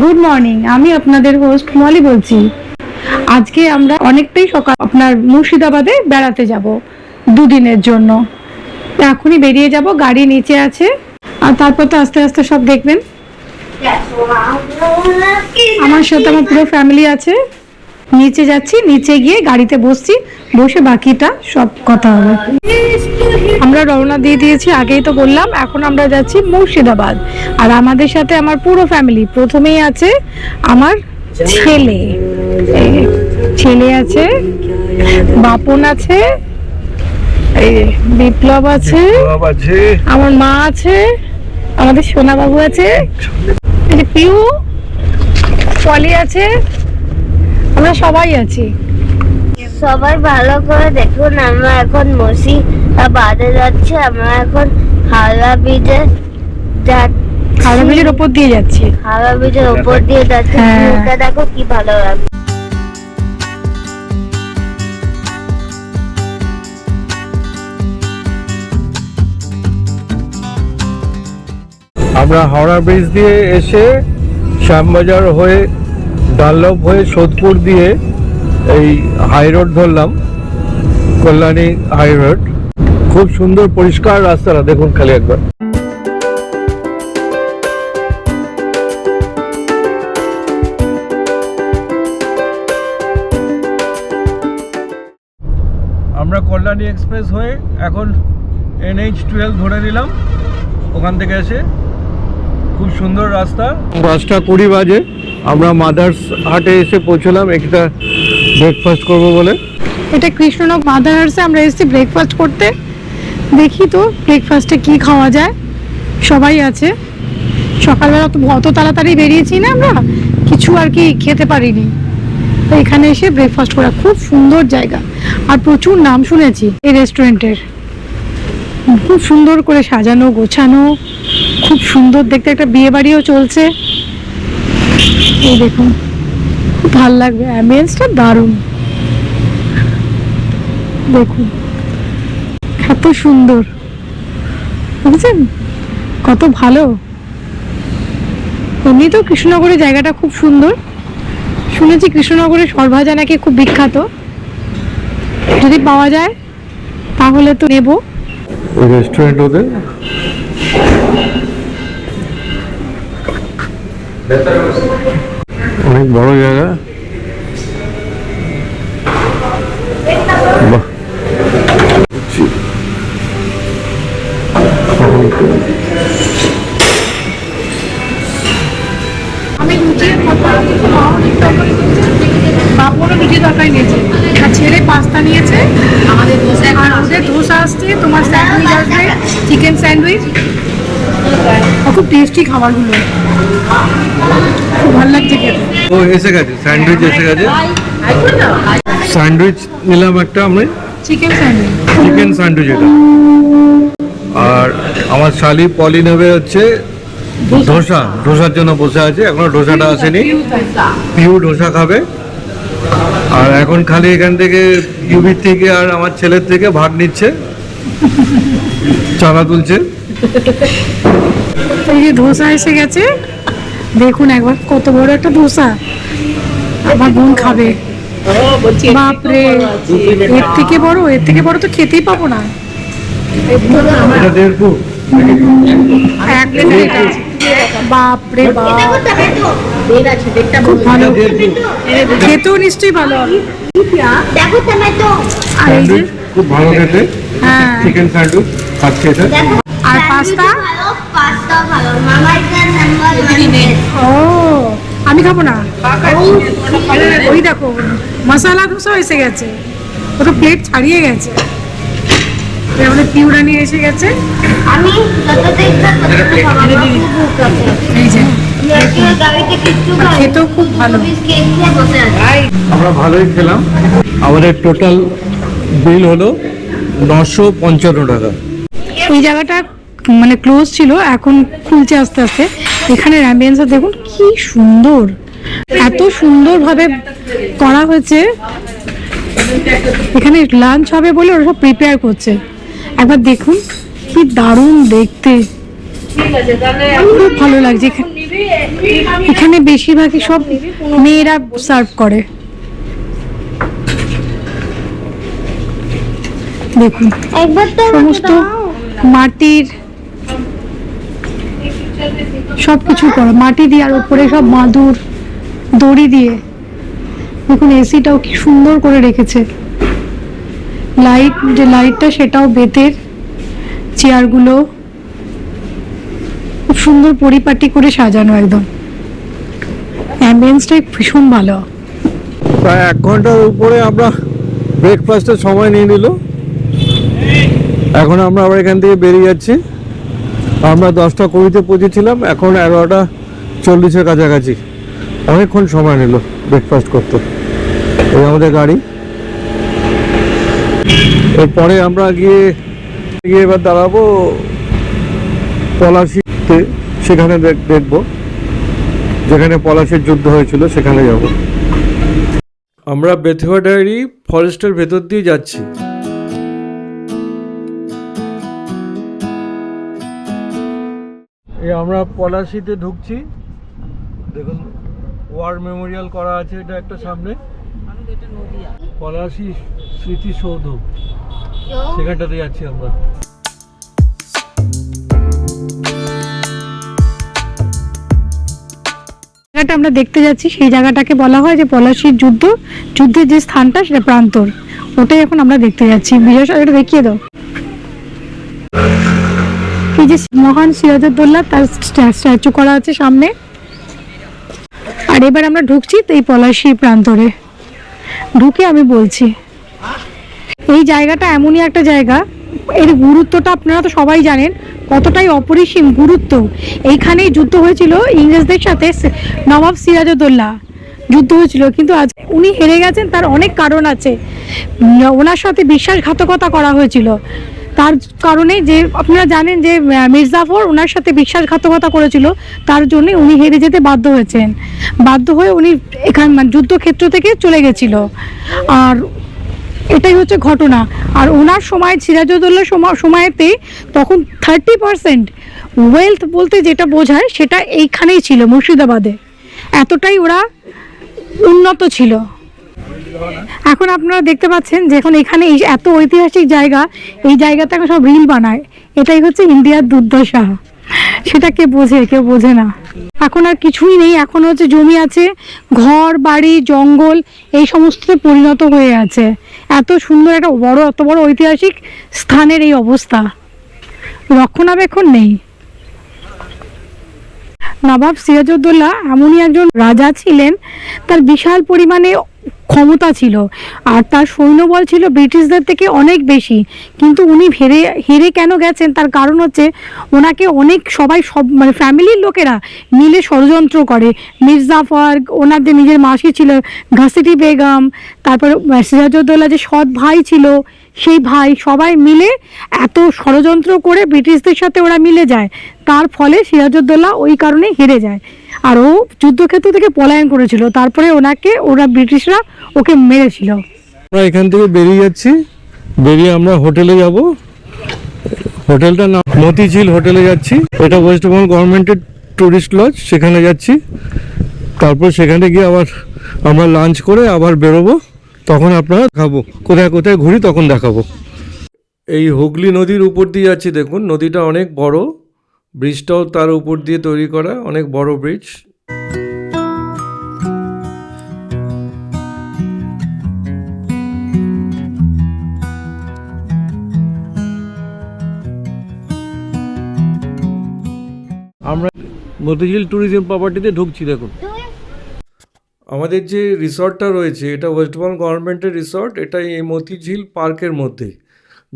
Good morning আমি আপনাদের host Moli বলছি। আজকে আমরা অনেকটাই সকাল আপনার মুর্শিদাবাদে বেড়াতে যাব দুদিনের জন্য। এখনই বেরিয়ে যাব, গাড়ি নিচে আছে। আর তারপর তো আস্তে আস্তে সব দেখবেন। আমার সাথে আমার পুরো ফ্যামিলি আছে। নিচে যাচ্ছি নিচে গিয়ে গাড়িতে বসছি বসে বাকিটা সব কথা হবে। আমরা রওনা দিয়ে দিয়েছি আগেই তো বললাম এখন আমরা যাচ্ছি মুর্শিদাবাদ। আর আমাদের সাথে আমার পুরো ফ্যামিলি প্রথমেই আছে আমার ছেলে। ছেলে আছে বাপন আছে এই বিপ্লব আছে আমার মা আছে আমাদের সোনা বাবু আছে পিউ পলি আছে আমরা সবাই আছি। সবাই ভালো করে দেখুন আমরা এখন মসি বাদে যাচ্ছে আমরা এখন হাওড়া ব্রিজে হাওড়া ব্রিজের ওপর দিয়ে যাচ্ছি। হাওড়া ব্রিজের উপর দিয়ে যাচ্ছে হ্যাঁ। দেখো কি ভালো লাগছে। আমরা হাওড়া ব্রিজ দিয়ে এসে শ্যামবাজার হয়ে ডানলপ হয়ে সোদপুর দিয়ে এই হাই রোড ধরলাম, কল্যাণী হাই রোড খুব সুন্দর পরিষ্কার রাস্তাটা দেখুন খালি একবার। আমরা কল্যাণী এক্সপ্রেস হয়ে এখন এনএইচ টুয়েলভ ধরে নিলাম, ওখান থেকে এসে খুব সুন্দর রাস্তা। পাঁচটা কুড়ি বাজে। আমরা মাদার্স হাটে এসে পৌঁছলাম একটা ব্রেকফাস্ট করব বলে। এটা কৃষ্ণনগর মাদার হাউসে আমরা এসেছি ব্রেকফাস্ট করতে। দেখি তো ব্রেকফাস্টে কি খাওয়া যায়। সবাই আছে। সকালবেলা তো অত তাড়াতাড়ি বেরিয়েছি না আমরা, কিছু আর কি খেতে পারিনি। তো এখানে এসে ব্রেকফাস্ট করা খুব সুন্দর জায়গা। আর প্রচুর নাম শুনেছি এই রেস্টুরেন্টের খুব সুন্দর করে সাজানো, গোছানো, খুব সুন্দর দেখতে একটা বিয়ে বাড়িও চলছে। এই দেখুন খুব ভালো লাগবে অ্যাম্বিয়েন্সটা দারুণ। দেখুন এত সুন্দর। বুঝছেন? কত ভালো। এমনি তো কৃষ্ণনগরের জায়গাটা খুব সুন্দর। শুনেছি কৃষ্ণনগরের সরভাজা নাকি খুব বিখ্যাত। যদি পাওয়া যায় তাহলে তো নেব। রেস্টুরেন্ট ওদের? অনেক বড় জায়গা। তরকারি ছেলে পাস্তা নিয়েছে। আর আসছে, তোমার চিকেন স্যান্ডউইচ খুব টেস্টি খাবারগুলো। খুব ভালো লাগছে খেতে। ও এসে গেছে স্যান্ডউইচ এসে গেছে। স্যান্ডউইচ নিলাম একটা আমি। চিকেন স্যান্ডউইচ চিকেন স্যান্ডউইচ এটা। আর আমার শালি পলি নেবে হচ্ছে ধোসা। ধোসার জন্য বসে আছে এখনও ধোসাটা আসেনি। পিউ ধোসা। খাবে। আর এখন খালি এখান থেকে ইউবির থেকে আর আমার ছেলের থেকে ভাগ নিচ্ছে চাঁদা তুলছে। এই যে ধোসা এসে গেছে দেখুন একবার কত বড় একটা ধোসা। আমার বোন খাবে। বাপরে এর থেকে বড়? এর থেকে বড় তো খেতেই পাবো না। বাপরে বাপ। খুব ভালো। খেতেও নিশ্চয়ই ভালো আর এই যে? খুব ভালো খেতে। হ্যাঁ। চিকেন স্যান্ডউইচ আর পাস্তা? পাস্তা ভালো। মামার আমি খাব না। ওই দেখো মশলা ধোসা এসে গেছে। ও তো প্লেট ছাড়িয়ে গেছে। আমাদের পিউরানি এসে গেছে। আমি এই যে। খেতেও খুব ভালো। আমরা ভালোই খেলাম। আমাদের টোটাল বিল হলো নশো পঞ্চান্ন টাকা। এই জায়গাটা মানে ক্লোজ ছিল এখন খুলছে আস্তে আস্তে। এখানের অ্যাম্বিয়েন্সটা দেখুন কি সুন্দর। এত সুন্দরভাবে করা হয়েছে। এখানে লাঞ্চ হবে বলে ওরা সব প্রিপেয়ার করছে। একবার দেখুন কি দারুণ দেখতে। খুব ভালো লাগছে। এখানে বেশিরভাগই সব মেয়েরা সার্ভ করে। দেখুন সমস্ত মাটির সব কিছু করো। মাটি দিয়ে আর উপরে সব মাদুর, দড়ি দিয়ে। দেখুন এসিটাও কি সুন্দর করে রেখেছে। লাইট যে লাইটটা সেটাও বেতের চেয়ারগুলো খুব সুন্দর পরিপাটি করে সাজানো একদম। অ্যাম্বিয়েন্সটাই ভীষণ ভালো। প্রায় এক ঘণ্টার উপরে আমরা ব্রেকফাস্টের সময় নিয়ে নিল। এখন আমরা আবার এখান থেকে বেরিয়ে যাচ্ছি। আমরা দশটা কুড়িতে পৌঁছেছিলাম, এখন এগারোটা চল্লিশের কাছাকাছি। অনেকক্ষণ সময় নিল ব্রেকফাস্ট করতে। এই আমাদের গাড়ি। এরপরে আমরা গিয়ে গিয়ে এবার দাঁড়াবো পলাশিতে, সেখানে দেখ- দেখব। যেখানে পলাশির যুদ্ধ হয়েছিল, সেখানে যাব। আমরা বেথুয়া ডায়েরি ফরেস্টের ভেতর দিয়ে যাচ্ছি। এই আমরা পলাশিতে ঢুকছি। দেখুন ওয়ার মেমোরিয়াল করা আছে এটা একটা সামনে। পলাশি স্মৃতিসৌধ। সেখানটাতে যাচ্ছি আমরা। জায়গাটা আমরা দেখতে যাচ্ছি সেই জায়গাটাকে বলা হয় যে পলাশির যুদ্ধ। যুদ্ধের যে স্থানটা সেটা প্রান্তর। ওটাই এখন আমরা দেখতে যাচ্ছি। বিজয় সাগরটা দেখিয়ে দাও। এই যে মহান সিরাজউদ্দৌল্লা তার স্ট্যাচু করা আছে সামনে। আর এবার আমরা ঢুকছি তো এই পলাশি প্রান্তরে। ঢুকে আমি বলছি, এই জায়গাটা এমনই একটা জায়গা, এর গুরুত্বটা আপনারা তো সবাই জানেন, কতটাই অপরিসীম গুরুত্ব। এইখানেই যুদ্ধ হয়েছিল ইংরেজদের সাথে নবাব সিরাজউদ্দৌলা যুদ্ধ হয়েছিল, কিন্তু আজ উনি হেরে গেছেন, তার অনেক কারণ আছে। ওনার সাথে বিশ্বাসঘাতকতা করা হয়েছিল। তার কারণে যে, আপনারা জানেন যে মির্জাফর ওনার সাথে বিশ্বাসঘাতকতা করেছিল, তার জন্য উনি হেরে যেতে বাধ্য হয়েছেন। বাধ্য হয়ে উনি এখান মানে যুদ্ধক্ষেত্র থেকে চলে গেছিল। আর এটাই হচ্ছে ঘটনা। আর ওনার সময় সিরাজউদ্দৌলার সময় সময়তে তখন থার্টি পার্সেন্ট ওয়েলথ বলতে যেটা বোঝায়, সেটা এইখানেই ছিল, মুর্শিদাবাদে। এতটাই ওরা উন্নত ছিল। এখন আপনারা দেখতে পাচ্ছেন যে এখন এখানে এত ঐতিহাসিক জায়গা, এই জায়গাতে এখন সব রিল বানায়। এটাই হচ্ছে ইন্ডিয়ার দুর্দশা। সেটা কে বোঝে, কেউ বোঝে না। এখন আর কিছুই নেই, এখন হচ্ছে জমি আছে, ঘর, বাড়ি, জঙ্গল, এই সমস্ততে পরিণত হয়ে আছে। এত সুন্দর একটা বড়, এত বড় ঐতিহাসিক স্থানের এই অবস্থা। রক্ষণাবেক্ষণ নেই। নবাব সিরাজউদ্দৌলা এমনই একজন রাজা ছিলেন, তার বিশাল পরিমাণে ক্ষমতা ছিল আর তার সৈন্যবল ছিল ব্রিটিশদের থেকে অনেক বেশি। কিন্তু উনি হেরে হেরে কেন গেছেন? তার কারণ হচ্ছে ওনাকে অনেক সবাই সব মানে ফ্যামিলির লোকেরা মিলে ষড়যন্ত্র করে। মির্জাফর ওনার যে নিজের মাসি ছিল, ঘাসিটি বেগম, তারপরে সিরাজউদ্দৌলা যে সৎ ভাই ছিল সেই ভাই সবাই মিলে এত ষড়যন্ত্র করে ব্রিটিশদের সাথে ওরা মিলে যায়। তার ফলে সিরাজউদ্দৌলা ওই কারণে হেরে যায়। আর ও যুদ্ধক্ষেত্র থেকে পলায়ন করেছিল। তারপরে ওনাকে ওরা ব্রিটিশরা ওকে মেরেছিল। আমরা এখান থেকে বেরিয়ে যাচ্ছি। বেরিয়ে আমরা হোটেলে যাব। হোটেলটার নাম মতিঝিল হোটেলে যাচ্ছি। এটা ওয়েস্ট বেঙ্গল গভর্নমেন্টের টুরিস্ট লজ সেখানে যাচ্ছি। তারপর সেখানে গিয়ে আবার আমরা লাঞ্চ করে আবার বেরোবো। তখন আপনারা খাব কোথায় কোথায় ঘুরি তখন দেখাবো। এই হুগলি নদীর উপর দিয়ে যাচ্ছি দেখুন। নদীটা অনেক বড়। ব্রিজটাও তার উপর দিয়ে তৈরি করা অনেক বড় ব্রিজ। আমরা মতিঝিল ট্যুরিজম প্রপার্টিতে ঢুকছি দেখুন। আমাদের যে রিসর্টটা রয়েছে, এটা ওয়েস্ট বেঙ্গল গভর্নমেন্টের রিসর্ট, এটা এই মতিঝিল পার্কের মধ্যে।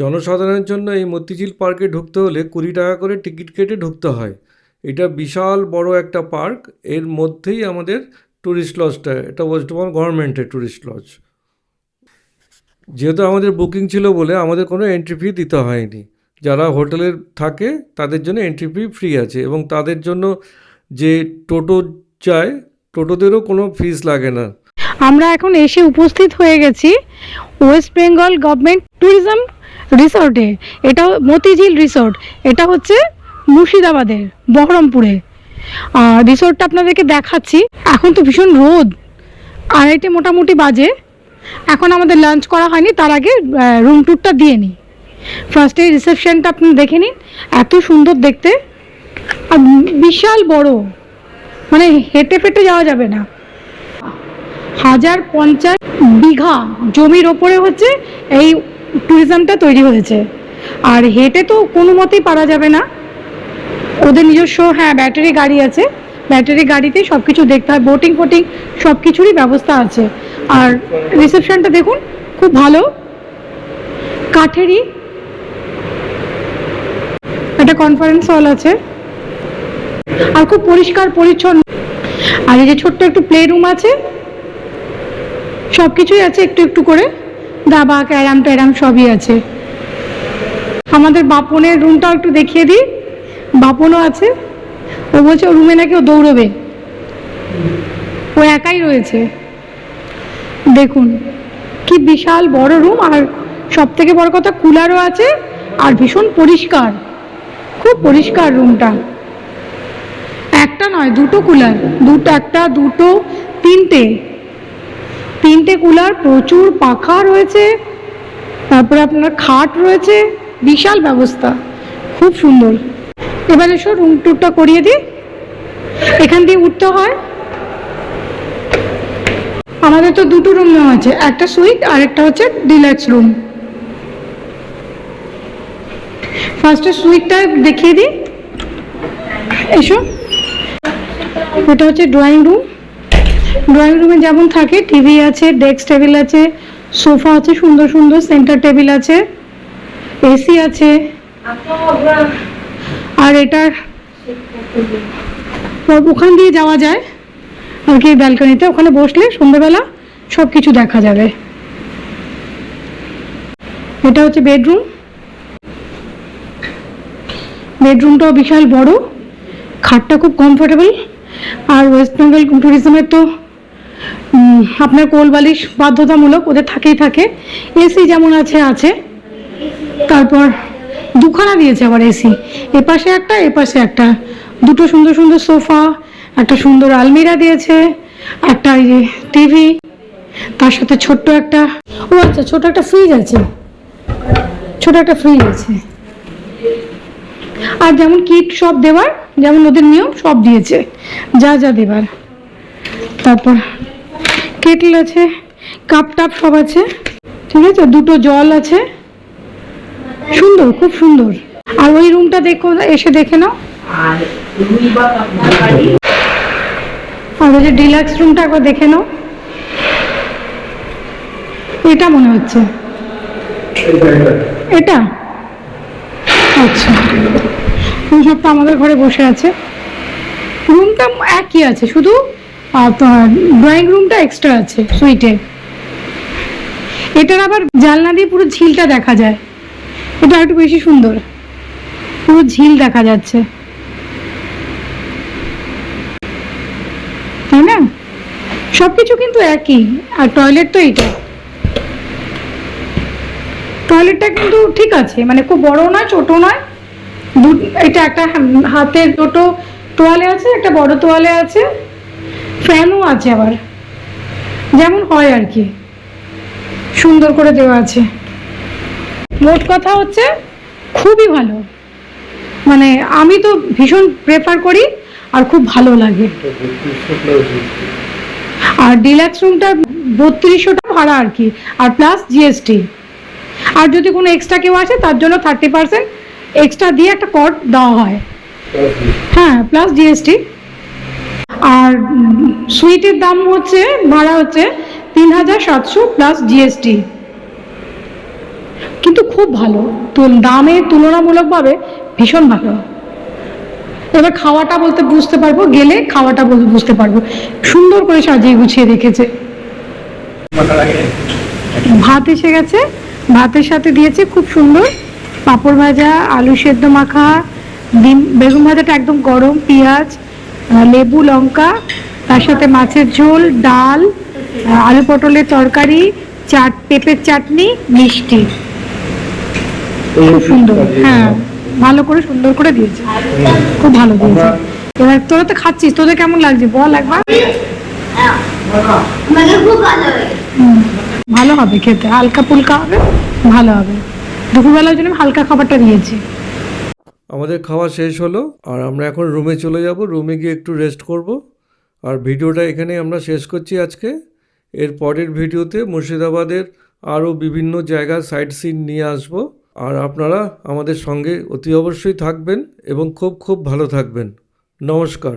জনসাধারণের জন্য এই মতিঝিল পার্কে ঢুকতে হলে কুড়ি টাকা করে টিকিট কেটে ঢুকতে হয়। এটা বিশাল বড় একটা পার্ক, এর মধ্যেই আমাদের ট্যুরিস্ট লজটা, এটা ওয়েস্ট বেঙ্গল গভর্নমেন্টের ট্যুরিস্ট লজ। যেহেতু আমাদের বুকিং ছিল বলে আমাদের কোনো এন্ট্রি ফি দিতে হয়নি। যারা হোটেলে থাকে, তাদের জন্য এন্ট্রি ফি ফ্রি আছে এবং তাদের জন্য যে টোটো যায় টোটোদেরও কোনো ফিস লাগে না। আমরা এখন এসে উপস্থিত হয়ে গেছি ওয়েস্ট বেঙ্গল গভর্নমেন্ট ট্যুরিজম রিসর্টে এটা মতিঝিল রিসর্ট এটা হচ্ছে মুর্শিদাবাদের, বহরমপুরে। আর রিসোর্টটা আপনাদেরকে দেখাচ্ছি। এখন তো ভীষণ রোদ। আড়াইটে মোটামুটি বাজে। এখন আমাদের লাঞ্চ করা হয়নি, তার আগে রুম ট্যুরটা দিয়ে নিই। ফার্স্টে রিসেপশনটা আপনি দেখে নিন। এত সুন্দর দেখতে। আর বিশাল বড়। মানে হেঁটে ফেটে যাওয়া যাবে না। হাজার পঞ্চাশ বিঘা জমির ওপরে হচ্ছে এই ট্যুরিজমটা তৈরি হয়েছে। আর হেঁটে তো কোনো মতেই পারা যাবে না। ওদের নিজস্ব হ্যাঁ ব্যাটারি গাড়ি আছে। ব্যাটারি গাড়িতেই সব কিছু দেখতে হয়। বোটিং ফোটিং সব কিছুরই ব্যবস্থা আছে। আর রিসেপশনটা দেখুন, খুব ভালো। কাঠেরই একটা কনফারেন্স হল আছে। আর খুব পরিষ্কার, পরিচ্ছন্ন। আর এই যে ছোট্ট একটু প্লে রুম আছে সব কিছুই আছে একটু একটু করে। দাবা, ক্যারাম, ট্যারাম সবই আছে। আমাদের বাপনের রুমটাও একটু দেখিয়ে দিই। বাপনও আছে। ও বলছে, ও রুমে নাকি ও দৌড়বে। ও একাই রয়েছে। দেখুন, কি বিশাল বড় রুম আর সব থেকে বড় কথা কুলারও আছে। আর ভীষণ পরিষ্কার। খুব পরিষ্কার রুমটা একটা নয়, দুটো কুলার। দুটো একটা, দুটো, তিনটে। তিনটে কুলার, প্রচুর পাখা রয়েছে। তারপরে আপনার খাট রয়েছে। বিশাল ব্যবস্থা। খুব সুন্দর। এবার এসো রুম ট্যুরটা করিয়ে দিই। এখান দিয়ে উঠতে হয়। আমাদের তো দুটো রুম নেওয়া আছে। একটা সুইট আর একটা হচ্ছে ডিলাক্স রুম ফার্স্টে সুইটটা দেখিয়ে দিই। এসো। এটা হচ্ছে ড্রয়িং রুম ড্রয়িং রুমে যেমন থাকে টিভি আছে ডেস্ক টেবিল আছে সোফা আছে, সুন্দর সুন্দর সেন্টার টেবিল আছে এসি আছে। আর এটার ওখান দিয়ে যাওয়া যায়, আর কি ব্যালকনিতে ওখানে বসলে সন্ধ্যেবেলা সব কিছু দেখা যাবে। এটা হচ্ছে বেডরুম বেডরুমটাও বিশাল বড়। খাটটা খুব কমফোর্টেবল আর ওয়েস্ট বেঙ্গল ট্যুরিজমের তো আপনার কোল বালিশ বাধ্যতামূলক ওদের থাকেই থাকে। এসি যেমন আছে আছে। তারপর দুখানা দিয়েছে আবার এসি এপাশে একটা এপাশে একটা। দুটো সুন্দর সুন্দর সোফা, একটা সুন্দর আলমিরা দিয়েছে, একটা এই যে টিভি, তার সাথে ছোট্ট একটা, ও আচ্ছা ছোট একটা ফ্রিজ আছে। ছোট একটা ফ্রিজ আছে। আর যেমন কিট সব দেওয়ার যেমন ওদের নিয়ম সব দিয়েছে। যা যা দেবার। তারপর কেটল আছে, কাপ টাপ সব আছে, ঠিক আছে? দুটো জল আছে। সুন্দর, খুব সুন্দর। আর ওই রুমটা দেখো, এসে দেখে নাও। আর ওই যে ডিলাক্স রুমটা একবার দেখে নাও। এটা মনে হচ্ছে। এটা? আচ্ছা। ওই সবটা আমাদের ঘরে বসে আছে। রুমটা একই আছে, শুধু ড্রয়িং রুমটা এক্সট্রা আছে সুইটে এটার আবার জানলা দিয়ে পুরো ঝিলটা দেখা যায়। এটা একটু বেশি সুন্দর। পুরো ঝিল দেখা যাচ্ছে। তাই না? সবকিছু কিন্তু একই, আর টয়লেট তো এইটা টয়লেটটা কিন্তু ঠিক আছে মানে খুব বড় নয় ছোট নয়। এটা একটা হাতের দুটো তোয়ালে আছে, একটা বড় তোয়ালে আছে, ফ্যানও আছে আবার। যেমন হয় আর কি। সুন্দর করে দেওয়া আছে। মোট কথা হচ্ছে, খুবই ভালো। মানে আমি তো ভীষণ প্রেফার করি আর খুব ভালো লাগে। আর ডিলাক্স রুমটা বত্রিশশো টাকা ভাড়া আর কি, আর প্লাস জিএসটি আর যদি কোনো এক্সট্রা কেউ আসে, তার জন্য থার্টি পার্সেন্ট এক্সট্রা দিয়ে একটা কর দেওয়া হয়। হ্যাঁ প্লাস জিএসটি আর সুইটের দাম হচ্ছে, ভাড়া হচ্ছে তিন হাজার সাতশো প্লাস জিএসটি কিন্তু খুব ভালো দামে তুলনামূলকভাবে ভীষণ ভালো। এবার খাওয়াটা বলতে বুঝতে পারব, গেলে খাওয়াটা বলতে বুঝতে পারব। সুন্দর করে সাজিয়ে গুছিয়ে রেখেছে। ভাত এসে গেছে, ভাতের সাথে দিয়েছে খুব সুন্দর পাঁপড় ভাজা আলু সেদ্ধ মাখা ডিম বেগুন ভাজাটা একদম গরম পেঁয়াজ লেবু লঙ্কা তার সাথে মাছের ঝোল ডাল আলু পটলের তরকারি চাট পেঁপের চাটনি মিষ্টি। খুব সুন্দর। হ্যাঁ ভালো করে সুন্দর করে দিয়েছে। খুব ভালো দিয়েছে। এবার তোরা তো খাচ্ছিস তোদের কেমন লাগছে? বল একবার। মানে ভালো ভালো হবে খেতে। হালকা ফুলকা হবে ভালো হবে। দুপুরবেলার জন্য হালকা খাবারটা দিয়েছি। আমাদের খাওয়া শেষ হলো, আর আমরা এখন রুমে চলে যাব। রুমে গিয়ে একটু রেস্ট করব। আর ভিডিওটা এখানে আমরা শেষ করছি আজকে। এর পরের ভিডিওতে মুর্শিদাবাদের আরও বিভিন্ন জায়গার সাইট সিন নিয়ে আসব। আর আপনারা আমাদের সঙ্গে অতি অবশ্যই থাকবেন এবং খুব খুব ভালো থাকবেন। নমস্কার।